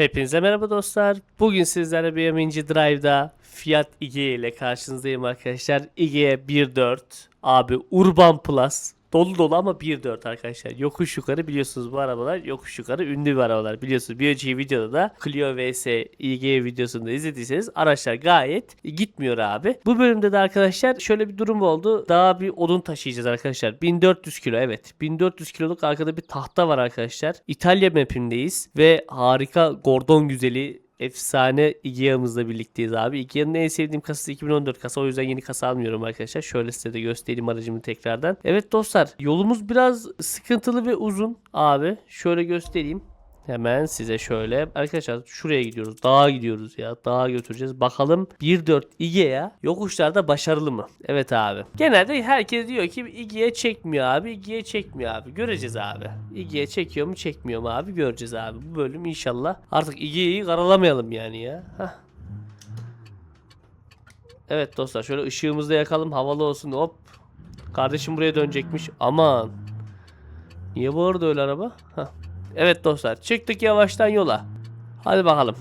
Hepinize merhaba dostlar. Bugün sizlerle Minci Drive'da Fiat Igea ile karşınızdayım arkadaşlar. Igea 1.4 abi Urban Plus. Dolu dolu ama 1.4 arkadaşlar. Yokuş yukarı biliyorsunuz bu arabalar yokuş yukarı ünlü bir arabalar. Biliyorsunuz bir önceki videoda da Clio vs Igea videosunu da izlediyseniz araçlar gayet gitmiyor abi. Bu bölümde de arkadaşlar şöyle bir durum oldu. Daha bir odun taşıyacağız arkadaşlar. 1400 kilo evet. 1400 kiloluk arkada bir tahta var arkadaşlar. İtalya mapindeyiz ve harika Gordon güzeli efsane Igea'mızla birlikteyiz abi. Igea'nın en sevdiğim kasası 2014 kasa. O yüzden yeni kasa almıyorum arkadaşlar. Şöyle size de göstereyim aracımı tekrardan. Evet dostlar yolumuz biraz sıkıntılı ve uzun abi. Şöyle göstereyim. Hemen size şöyle arkadaşlar şuraya gidiyoruz. Dağa gidiyoruz ya. Dağa götüreceğiz. Bakalım 1.4 Igea yokuşlarda başarılı mı? Evet abi. Genelde herkes diyor ki Igea çekmiyor abi. Igea çekmiyor abi. Göreceğiz abi. Igea çekiyor mu çekmiyor mu abi göreceğiz abi. Bu bölüm inşallah artık Igea'yı karalamayalım yani ya. Hah. Evet dostlar şöyle ışığımızı da yakalım havalı olsun hop. Kardeşim buraya dönecekmiş. Aman. Niye bağırdı öyle araba? Hah. Evet dostlar çıktık yavaştan yola. Hadi bakalım.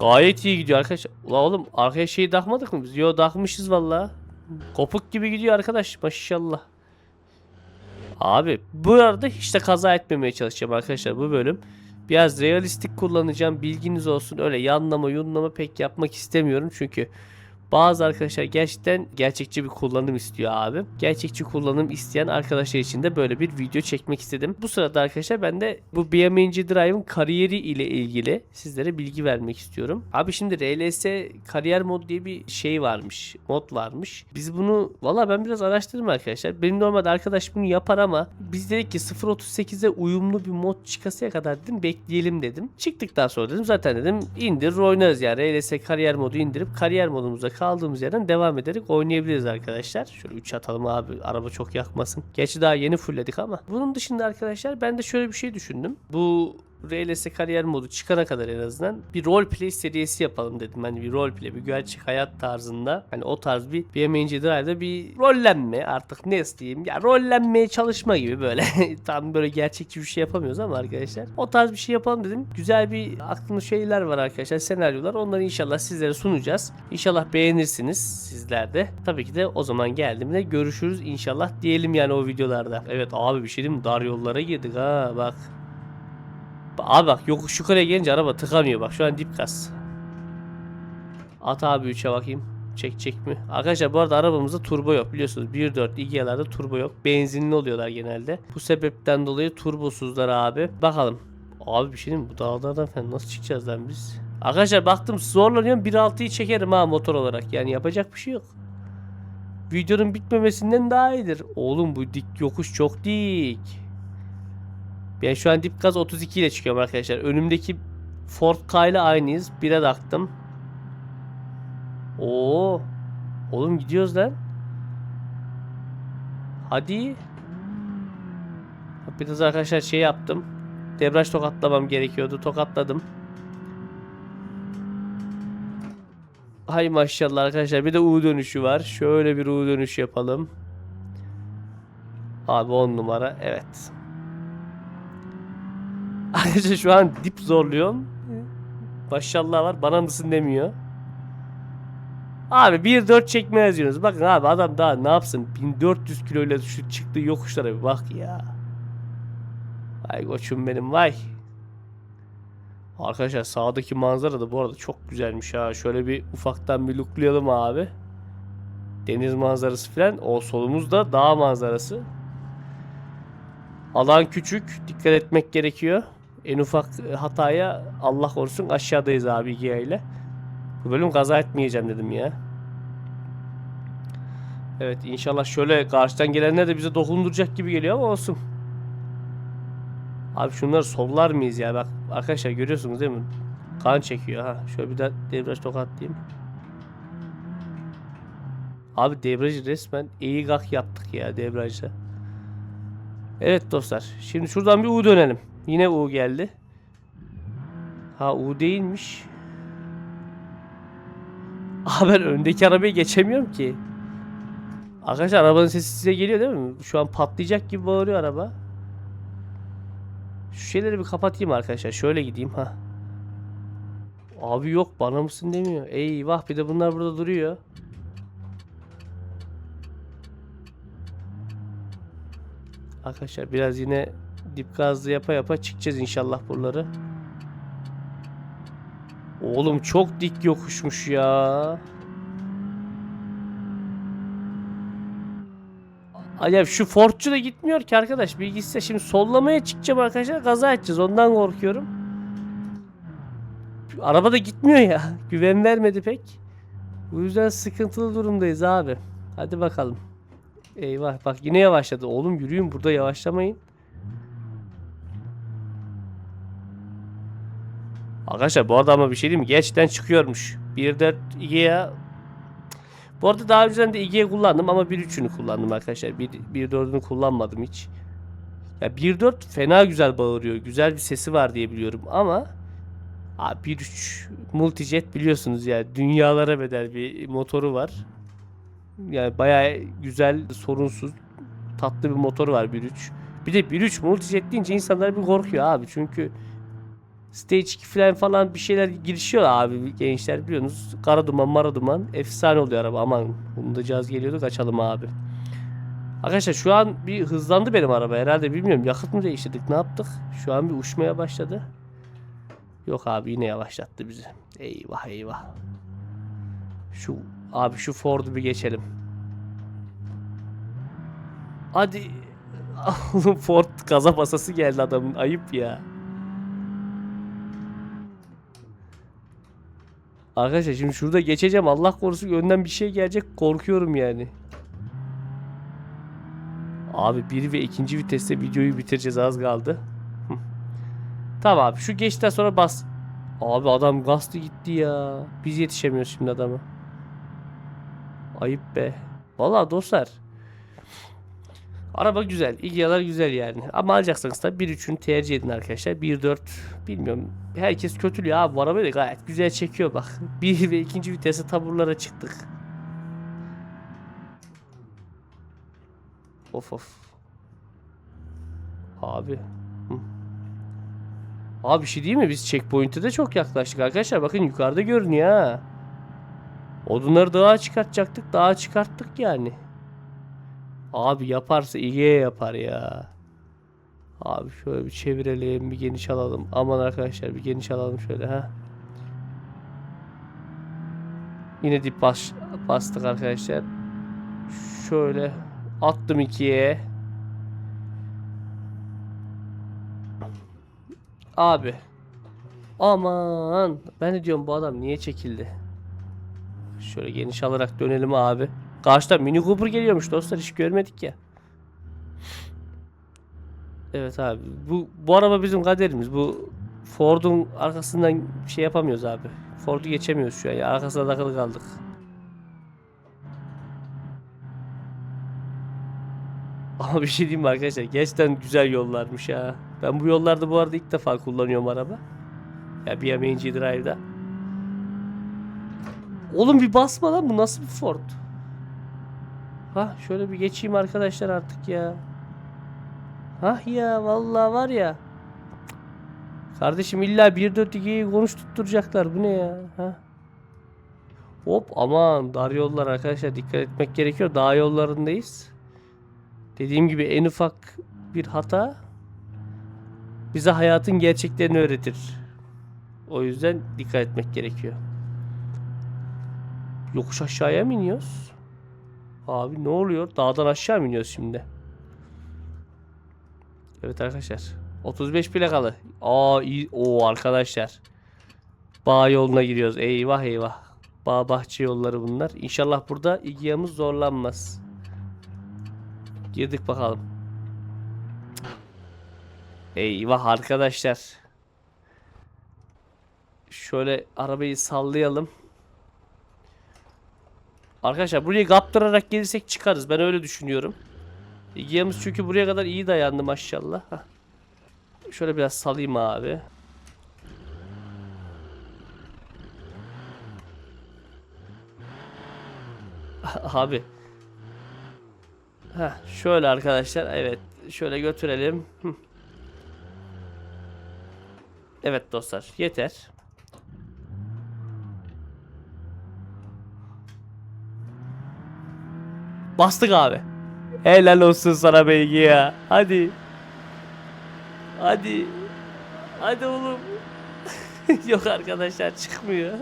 Gayet iyi gidiyor arkadaşlar. Ula oğlum arkaya şeyi takmadık mı biz? Yo takmışız valla. Kopuk gibi gidiyor arkadaş maşallah. Abi bu arada hiç de kaza etmemeye çalışacağım arkadaşlar bu bölüm. Biraz realistik kullanacağım bilginiz olsun. Öyle yanlama yunlama pek yapmak istemiyorum çünkü bazı arkadaşlar gerçekten gerçekçi bir kullanım istiyor abi. Gerçekçi kullanım isteyen arkadaşlar için de böyle bir video çekmek istedim. Bu sırada arkadaşlar ben de bu BMW'ci Drive'ın kariyeri ile ilgili sizlere bilgi vermek istiyorum. Abi şimdi RLS kariyer mod diye bir şey varmış. Mod varmış. Biz bunu valla ben biraz araştırdım arkadaşlar. Benim normalde arkadaş bunu yapar ama biz dedik ki 0.38'e uyumlu bir mod çıkasıya kadar dedim bekleyelim dedim. Çıktıktan sonra dedim zaten dedim indir oynarız yani. RLS kariyer modu indirip kariyer modumuza kaldığımız yerden devam ederek oynayabiliriz arkadaşlar. Şöyle 3 atalım abi araba çok yakmasın. Gerçi daha yeni fullledik ama. Bunun dışında arkadaşlar ben de şöyle bir şey düşündüm. Bu RLS kariyer modu çıkana kadar en azından bir roleplay serisi yapalım dedim. Hani bir roleplay, bir gerçek hayat tarzında. Hani o tarz bir BMW'ci Drive'da bir rollenme artık ne diyeyim. Ya rollenmeye çalışma gibi böyle. Tam böyle gerçekçi bir şey yapamıyoruz ama arkadaşlar. O tarz bir şey yapalım dedim. Güzel bir aklımda şeyler var arkadaşlar. Senaryolar. Onları inşallah sizlere sunacağız. İnşallah beğenirsiniz sizler de. Tabii ki de o zaman geldiğimde görüşürüz inşallah diyelim yani o videolarda. Evet abi bir şey diyeyim? Dar yollara girdik ha bak. Abi bak yokuş yukarıya gelince araba tıkanıyor bak şu an dip gaz. At abi 3'e bakayım. Çekecek mi? Arkadaşlar bu arada arabamızda turbo yok biliyorsunuz 1.4 Igea'larda turbo yok. Benzinli oluyorlar genelde. Bu sebepten dolayı turbosuzlar abi. Bakalım. Abi bir şey diyeyim mi? Bu dağlardan falan nasıl çıkacağız lan biz? Arkadaşlar baktım zorlanıyorum 1.6'yı çekerim ha motor olarak. Yani yapacak bir şey yok. Videonun bitmemesinden daha iyidir. Oğlum bu dik yokuş çok dik. Ben şu an dip gaz 32 ile çıkıyorum arkadaşlar. Önümdeki Ford Ka ile aynıyız. Bire taktım. Oo. Oğlum gidiyoruz lan. Hadi. Biraz arkadaşlar şey yaptım. Debraj tokatlamam gerekiyordu. Tokatladım. Hay maşallah arkadaşlar. Bir de U dönüşü var. Şöyle bir U dönüş yapalım. Abi 10 numara. Evet. Ayrıca şu an dip zorluyorum. Maşallah var. Bana mısın demiyor. Abi 1.4 çekme yazıyorsunuz. Bakın abi adam daha ne yapsın? 1400 kiloyla şu çıktığı yokuşlara bir bak ya. Vay koçum benim vay. Arkadaşlar sağdaki manzara da bu arada çok güzelmiş ha. Şöyle bir ufaktan bir looklayalım abi. Deniz manzarası falan. O solumuzda dağ manzarası. Alan küçük. Dikkat etmek gerekiyor. En ufak e, hataya Allah korusun aşağıdayız abi Igea ile. Bu bölüm kaza etmeyeceğim dedim ya. Evet inşallah şöyle karşıdan gelenler de bize dokunduracak gibi geliyor ama olsun. Abi şunları sollar mıyız ya bak arkadaşlar görüyorsunuz değil mi? Kan çekiyor ha. Şöyle bir de debriyaj tokatlayayım. Abi debriyajı resmen iyi gak yaptık ya debriyajda. Evet dostlar. Şimdi şuradan bir U dönelim. Yine U geldi. Ha U değilmiş. Aa ben öndeki arabayı geçemiyorum ki. Arkadaşlar arabanın sesi size geliyor değil mi? Şu an patlayacak gibi bağırıyor araba. Şu şeyleri bir kapatayım arkadaşlar. Şöyle gideyim ha. Abi yok bana mısın demiyor. Eyvah bir de bunlar burada duruyor. Arkadaşlar biraz yine dip gazlı yapa yapa çıkacağız inşallah buraları. Oğlum çok dik yokuşmuş ya. Acayip şu Ford'cu da gitmiyor ki arkadaş. Gitse şimdi sollamaya çıkacağım arkadaşlar. Kaza edeceğiz. Ondan korkuyorum. Araba da gitmiyor ya. Güven vermedi pek. Bu yüzden sıkıntılı durumdayız abi. Hadi bakalım. Eyvah bak yine yavaşladı. Oğlum yürüyün burada yavaşlamayın. Arkadaşlar bu arada ama bir şey değil mi? Gerçekten çıkıyormuş. 1.4 2'ye bu arada daha önceden de 2'ye kullandım ama 1.3'ünü kullandım arkadaşlar. 1.4'ünü kullanmadım hiç. Ya 1.4 fena güzel bağırıyor. Güzel bir sesi var diye biliyorum ama Abi 1.3 Multijet biliyorsunuz ya dünyalara bedel bir motoru var. Yani bayağı güzel, sorunsuz, tatlı bir motoru var 1.3. Bir de 1.3 Multijet deyince insanlar bir korkuyor abi. Çünkü Stage 2 falan falan bir şeyler girişiyor abi gençler biliyorsunuz. Kara duman mara duman efsane oluyor araba aman. Bunu da cihaz geliyordu kaçalım abi. Arkadaşlar şu an bir hızlandı benim araba herhalde bilmiyorum yakıt mı değiştirdik ne yaptık? Şu an bir uçmaya başladı. Yok abi yine yavaşlattı bizi. Eyvah eyvah. Şu abi şu Ford'u bir geçelim. Hadi. Ford gaza basası geldi adamın. Ayıp ya. Arkadaşlar şimdi şurada geçeceğim. Allah korusun önden bir şey gelecek. Korkuyorum yani. Abi bir ve ikinci viteste videoyu bitireceğiz az kaldı. Tamam abi şu geçten sonra bas. Abi adam gazlı gitti ya. Biz yetişemiyoruz şimdi adama. Ayıp be. Vallahi dostlar. Araba güzel. İlgiyalar güzel yani. Ama alacaksanız da 1.3'ünü tercih edin arkadaşlar. 1.4 bilmiyorum. Herkes kötülüyor abi. Bu arabayı da gayet güzel çekiyor bak. 1 ve ikinci vitese taburlara çıktık. Of of. Abi. Hı. Abi bir şey değil mi? Biz checkpoint'e de çok yaklaştık arkadaşlar. Bakın yukarıda görünüyor ha. Odunları dağa çıkartacaktık. Dağa çıkarttık yani. Abi yaparsa iyi yapar ya. Abi şöyle bir çevirelim. Bir geniş alalım. Aman arkadaşlar bir geniş alalım şöyle ha. Yine dip bas bastık arkadaşlar. Şöyle attım ikiye. Abi. Aman. Ben de diyorum bu adam niye çekildi? Şöyle geniş alarak dönelim abi. Karşıda Mini Cooper geliyormuş dostlar hiç görmedik ya. Evet abi. Bu bu araba bizim kaderimiz. Bu Ford'un arkasından bir şey yapamıyoruz abi. Ford'u geçemiyoruz şu an. Ya. Arkasına takılı kaldık. Ama bir şey diyeyim mi arkadaşlar? Gerçekten güzel yollarmış ya. Ben bu yollarda bu arada ilk defa kullanıyorum araba. Ya BMG Drive'da. Oğlum bir basma lan bu nasıl bir Ford? Ha şöyle bir geçeyim arkadaşlar artık ya. Hah ya vallahi var ya. Kardeşim illa 1.4.2'yi konuş tutturacaklar. Bu ne ya? Ha? Hop aman dar yollar arkadaşlar dikkat etmek gerekiyor. Dağ yollarındayız. Dediğim gibi en ufak bir hata bize hayatın gerçeklerini öğretir. O yüzden dikkat etmek gerekiyor. Yokuş aşağıya mı iniyoruz? Abi ne oluyor? Dağdan aşağı mı iniyoruz şimdi? Evet arkadaşlar. 35 plakalı. Aa iyi. Oo arkadaşlar. Bağ yoluna giriyoruz. Eyvah eyvah. Bağ bahçe yolları bunlar. İnşallah burada İGYA'mız zorlanmaz. Girdik bakalım. Eyvah arkadaşlar. Şöyle arabayı sallayalım. Arkadaşlar burayı kaptırarak gelirsek çıkarız. Ben öyle düşünüyorum. İGYA'mız çünkü buraya kadar iyi dayandı maşallah. Hah. Şöyle biraz salayım abi. abi. Ha şöyle arkadaşlar evet şöyle götürelim. Evet dostlar yeter. Bastık abi. Helal olsun sana Beygi ya. Hadi. Hadi. Hadi oğlum. Yok arkadaşlar çıkmıyor.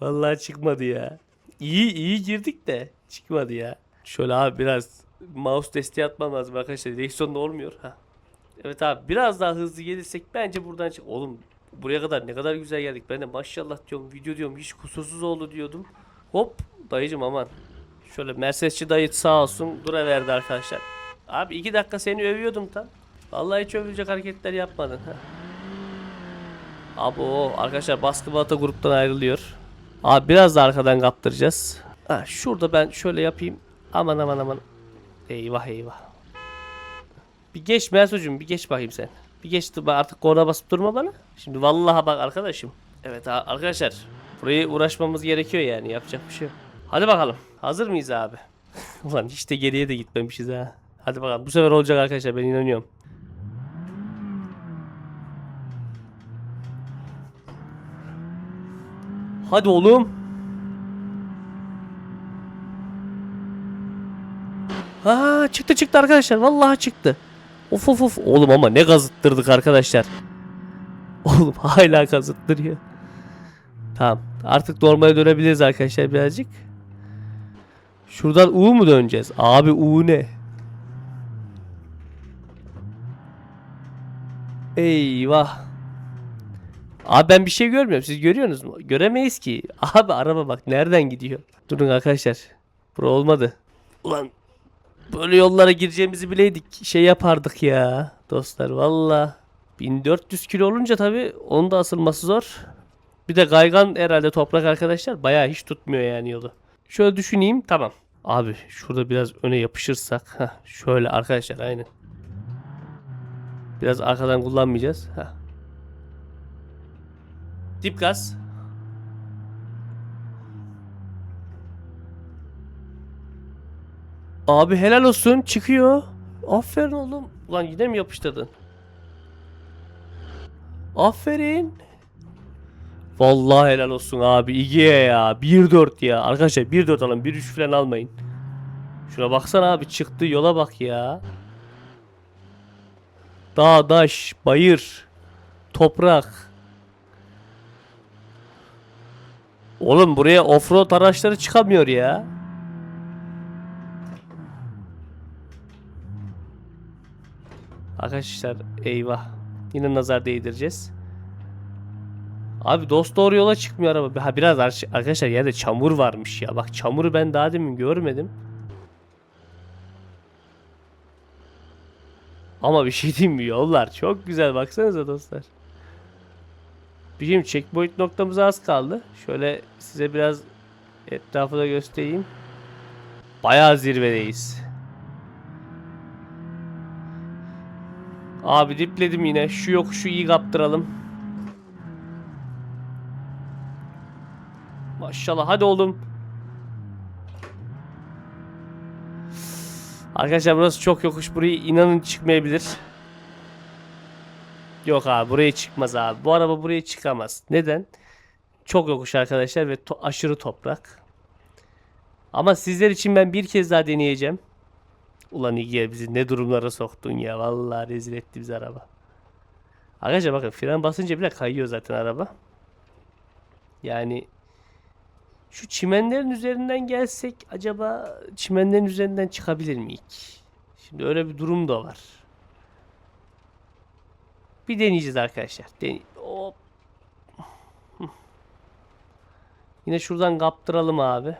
Vallahi çıkmadı ya. İyi iyi girdik de çıkmadı ya. Şöyle abi biraz mouse desteği atmam lazım arkadaşlar. Direksiyonda olmuyor. Ha. Evet abi biraz daha hızlı gelirsek bence buradan çık. Oğlum buraya kadar ne kadar güzel geldik. Ben de maşallah diyorum video diyorum hiç kusursuz oldu diyordum. Hop dayıcım aman. Şöyle Mercedesçi dayı sağ olsun dura verdi arkadaşlar. Abi iki dakika seni övüyordum tam. Vallahi hiç övülecek hareketler yapmadın. Abi o arkadaşlar baskı bata gruptan ayrılıyor. Abi biraz da arkadan kaptıracağız. Ha, şurada ben şöyle yapayım. Aman aman aman. Eyvah eyvah. Bir geç Mersocuğum bir geç bakayım sen. Bir geç artık korna basıp durma bana. Şimdi vallahi bak arkadaşım. Evet arkadaşlar. Burayı uğraşmamız gerekiyor yani yapacak bir şey yok. Hadi bakalım. Hazır mıyız abi? Ulan hiç de geriye de gitmemişiz ha. Hadi bakalım bu sefer olacak arkadaşlar ben inanıyorum. Hadi oğlum. Ha çıktı çıktı arkadaşlar. Vallahi çıktı. Of of of. Oğlum ama ne gazıttırdık arkadaşlar. Oğlum hala gazıttırıyor. Tamam. Artık normale dönebiliriz arkadaşlar birazcık. Şuradan U mu döneceğiz? Abi U ne? Eyvah. Abi ben bir şey görmüyorum. Siz görüyorsunuz mu? Göremeyiz ki. Abi araba bak nereden gidiyor? Durun arkadaşlar. Bura olmadı. Ulan böyle yollara gireceğimizi bileydik. Şey yapardık ya dostlar valla. 1400 kilo olunca tabi onun da asılması zor. Bir de kaygan herhalde toprak arkadaşlar. Bayağı hiç tutmuyor yani yolu. Şöyle düşüneyim tamam. Abi şurada biraz öne yapışırsak. Heh, şöyle arkadaşlar aynen. Biraz arkadan kullanmayacağız. Heh. Dip gaz. Abi helal olsun çıkıyor. Aferin oğlum. Ulan yine mi yapıştırdın? Aferin. Vallahi helal olsun abi. İgiye ya. 1-4 ya. Arkadaşlar 1-4 alın. 1-3 falan almayın. Şuna baksana abi çıktı yola bak ya. Dağ, daş, bayır, toprak. Oğlum buraya offroad araçları çıkamıyor ya. Arkadaşlar eyvah. Yine nazar değdireceğiz. Abi dost doğru yola çıkmıyor araba. Ha biraz ar- arkadaşlar yerde çamur varmış ya. Bak çamuru ben daha demin görmedim. Ama bir şey diyeyim mi? Yollar çok güzel baksanıza dostlar. Bizim checkpoint noktamız az kaldı. Şöyle size biraz etrafı da göstereyim. Bayağı zirvedeyiz. Abi dipledim yine. Şu yokuşu iyi kaptıralım. Maşallah hadi oğlum. Arkadaşlar burası çok yokuş. Burayı inanın çıkmayabilir. Yok abi buraya çıkmaz abi. Bu araba buraya çıkamaz. Neden? Çok yokuş arkadaşlar ve to- aşırı toprak. Ama sizler için ben bir kez daha deneyeceğim. Ulan İlgiye bizi ne durumlara soktun ya. Vallahi rezil etti bizi araba. Arkadaşlar bakın fren basınca bile kayıyor zaten araba. Yani şu çimenlerin üzerinden gelsek acaba çimenlerin üzerinden çıkabilir miyik? Şimdi öyle bir durum da var. Bir deneyeceğiz arkadaşlar. Dene Hop. Yine şuradan kaptıralım abi.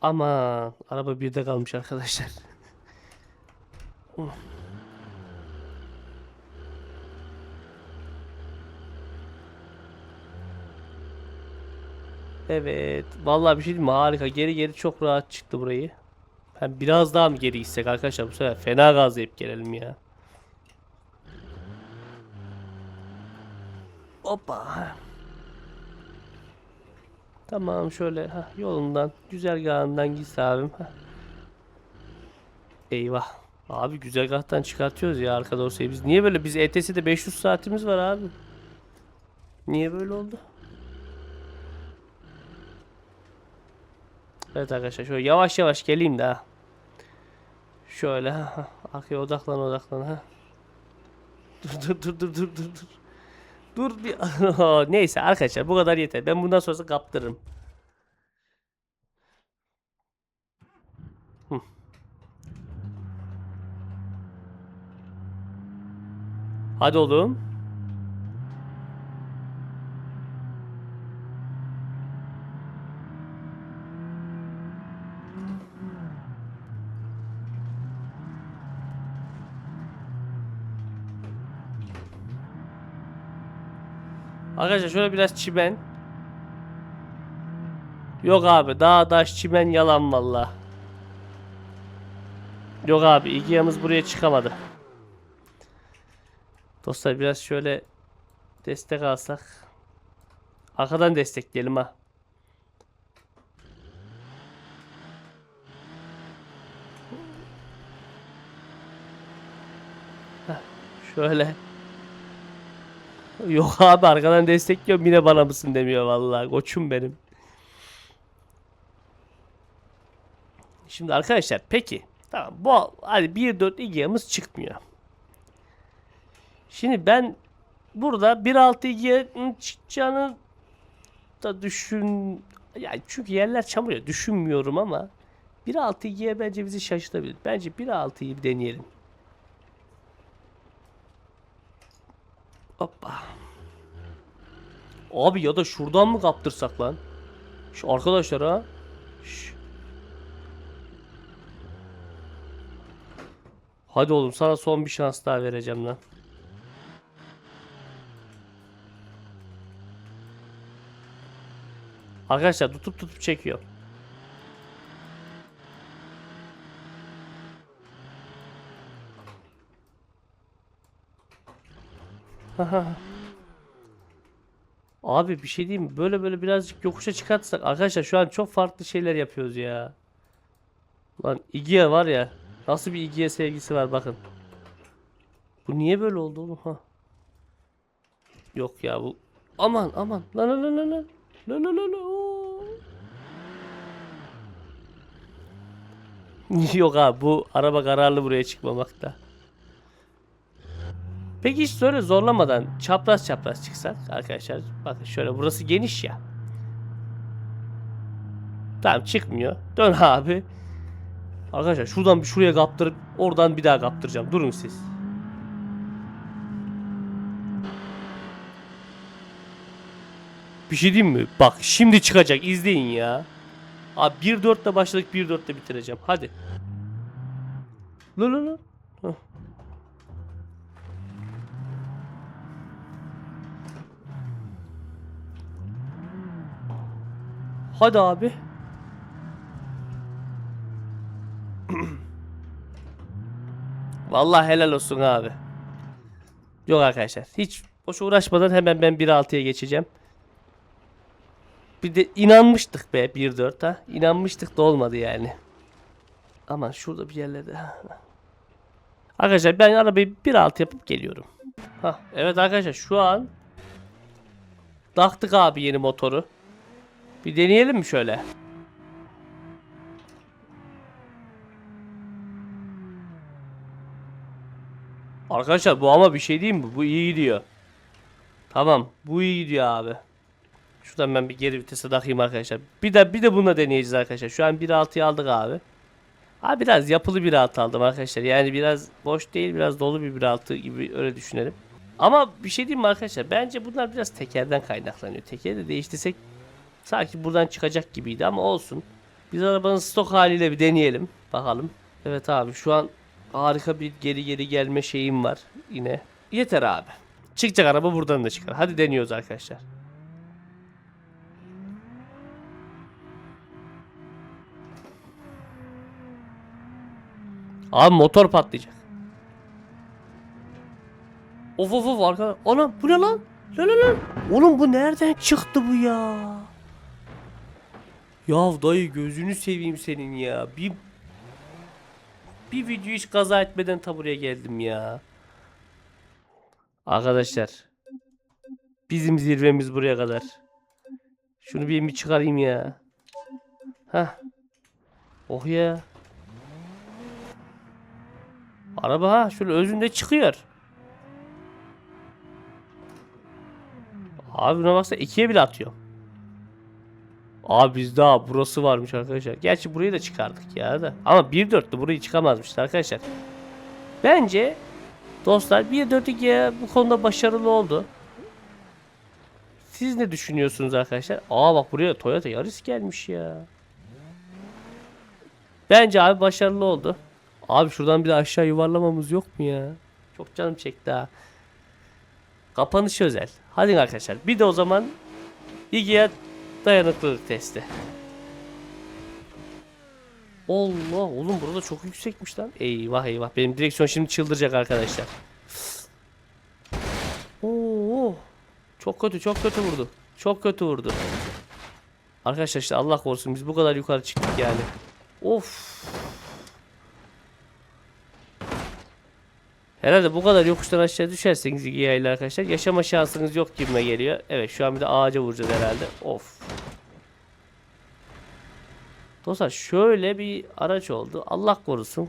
Aman araba birde kalmış arkadaşlar. Evet. Vallahi bir şey diyeyim mi? Harika. Geri geri çok rahat çıktı burayı. Ben biraz daha mı geri gitsek arkadaşlar bu sefer fena gazlayıp gelelim ya. Hoppa. Tamam şöyle ha yolundan güzergahından git abim. Hah. Eyvah. Abi güzergahtan çıkartıyoruz ya arka dorsayı biz. Niye böyle? Biz ETS'de 500 saatimiz var abi. Niye böyle oldu? Evet arkadaşlar şöyle yavaş yavaş geleyim de. Şöyle ha. Arkaya odaklan odaklan ha. Dur dur dur dur dur dur dur. Dur bir neyse arkadaşlar bu kadar yeter. Ben bundan sonrası kaptırırım. Hadi oğlum. Arkadaşlar şöyle biraz çimen. Yok abi dağ taş çimen yalan valla. Yok abi Igea'mız buraya çıkamadı. Dostlar biraz şöyle destek alsak. Arkadan destekleyelim ha. Şöyle. Yok abi arkadan destekliyorum yine bana mısın demiyor vallahi koçum benim. Şimdi arkadaşlar peki tamam bu hadi 1.4 Igea'mız çıkmıyor. Şimdi ben burada 1.6 Igea'nın çıkacağını da düşün yani çünkü yerler çamur ya düşünmüyorum ama 1.6 Igea bence bizi şaşırtabilir. Bence 1.6'yı bir deneyelim. Hoppa. Abi ya da şuradan mı kaptırsak lan? Şu arkadaşlar ha. Hadi oğlum sana son bir şans daha vereceğim lan. Arkadaşlar tutup tutup çekiyor. Abi bir şey diyeyim? Böyle böyle birazcık yokuşa çıkartsak arkadaşlar şu an çok farklı şeyler yapıyoruz ya. Lan Igea var ya. Nasıl bir Igea sevgisi var bakın. Bu niye böyle oldu oğlum ha? Yok ya bu. Aman aman. Lan lan lan lan lan. Lan lan lan. Yok abi bu araba kararlı buraya çıkmamakta. Peki hiç böyle zorlamadan çapraz çapraz çıksak arkadaşlar bakın şöyle burası geniş ya. Tamam çıkmıyor. Dön abi. Arkadaşlar şuradan bir şuraya kaptırıp oradan bir daha kaptıracağım. Durun siz. Bir şey diyeyim mi? Bak şimdi çıkacak izleyin ya. Abi 1-4'te başladık 1-4'te bitireceğim. Hadi. Lan lan Hadi abi. Vallahi helal olsun abi. Yok arkadaşlar. Hiç boş uğraşmadan hemen ben 1.6'ya geçeceğim. Bir de inanmıştık be 1.4 ha. İnanmıştık da olmadı yani. Aman şurada bir yerlerde. Arkadaşlar ben arabayı 1.6 yapıp geliyorum. Hah, evet arkadaşlar şu an taktık abi yeni motoru. Bir deneyelim mi şöyle? Arkadaşlar bu ama bir şey değil mi? Bu iyi gidiyor. Tamam. Bu iyi gidiyor abi. Şuradan ben bir geri vitese takayım arkadaşlar. Bir de bir de bununla deneyeceğiz arkadaşlar. Şu an 1.6'yı aldık abi. Abi biraz yapılı 1.6 aldım arkadaşlar. Yani biraz boş değil, biraz dolu bir 1.6 gibi öyle düşünelim. Ama bir şey diyeyim mi arkadaşlar? Bence bunlar biraz tekerden kaynaklanıyor. Tekeri de değiştirsek sanki buradan çıkacak gibiydi ama olsun. Biz arabanın stok haliyle bir deneyelim. Bakalım. Evet abi şu an harika bir geri geri gelme şeyim var yine. Yeter abi. Çıkacak araba buradan da çıkar. Hadi deniyoruz arkadaşlar. Abi motor patlayacak. Of of of arka. Anam bu ne lan? Lan lan lan. Oğlum bu nereden çıktı bu ya? Ya dayı gözünü seveyim senin ya. Bir bir video hiç kaza etmeden ta buraya geldim ya. Arkadaşlar. Bizim zirvemiz buraya kadar. Şunu bir bir çıkarayım ya. Hah. Oh ya. Araba ha şöyle özünde çıkıyor. Abi buna baksana ikiye bile atıyor. Abi biz daha burası varmış arkadaşlar. Gerçi burayı da çıkardık ya da. Ama 1.4'lü burayı çıkamazmışız arkadaşlar. Bence dostlar 1.4 bu konuda başarılı oldu. Siz ne düşünüyorsunuz arkadaşlar? Aa bak buraya Toyota Yaris gelmiş ya. Bence abi başarılı oldu. Abi şuradan bir de aşağı yuvarlamamız yok mu ya? Çok canım çekti ha. Kapanış özel. Hadi arkadaşlar. Bir de o zaman İGA dayanıklılık testi. Allah oğlum burada çok yüksekmiş lan. Eyvah eyvah. Benim direksiyon şimdi çıldıracak arkadaşlar. Oo. Çok kötü çok kötü vurdu. Çok kötü vurdu. Arkadaşlar işte Allah korusun biz bu kadar yukarı çıktık yani. Of. Herhalde bu kadar yokuştan aşağı düşerseniz İGA ile arkadaşlar yaşama şansınız yok gibime geliyor. Evet şu an bir de ağaca vuracağız herhalde. Of. Dostlar şöyle bir araç oldu. Allah korusun.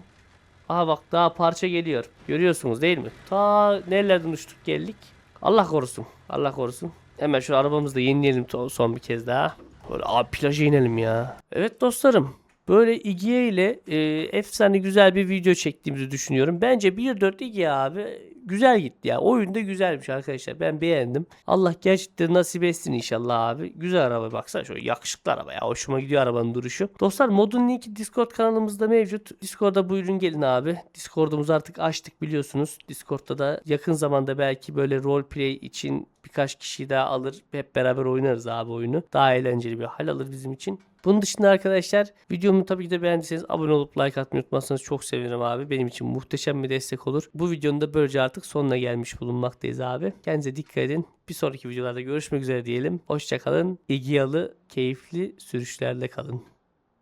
Aha bak daha parça geliyor. Görüyorsunuz değil mi? Ta nerelerden uçtuk geldik. Allah korusun. Allah korusun. Hemen şu arabamızı da yenileyelim son bir kez daha. Böyle abi plaja inelim ya. Evet dostlarım. Böyle İGA ile e, efsane güzel bir video çektiğimizi düşünüyorum. Bence 1.4 İGA abi güzel gitti ya. Oyun da güzelmiş arkadaşlar. Ben beğendim. Allah gerçekten nasip etsin inşallah abi. Güzel araba baksana şöyle yakışıklı araba ya. Hoşuma gidiyor arabanın duruşu. Dostlar modun linki Discord kanalımızda mevcut. Discord'a buyurun gelin abi. Discord'umuzu artık açtık biliyorsunuz. Discord'da da yakın zamanda belki böyle roleplay için birkaç kişi daha alır. Hep beraber oynarız abi oyunu. Daha eğlenceli bir hal alır bizim için. Bunun dışında arkadaşlar videomu tabii ki de beğendiyseniz abone olup like atmayı unutmazsanız çok sevinirim abi. Benim için muhteşem bir destek olur. Bu videonun da böylece artık sonuna gelmiş bulunmaktayız abi. Kendinize dikkat edin. Bir sonraki videolarda görüşmek üzere diyelim. Hoşçakalın. İlgiyalı, keyifli sürüşlerle kalın.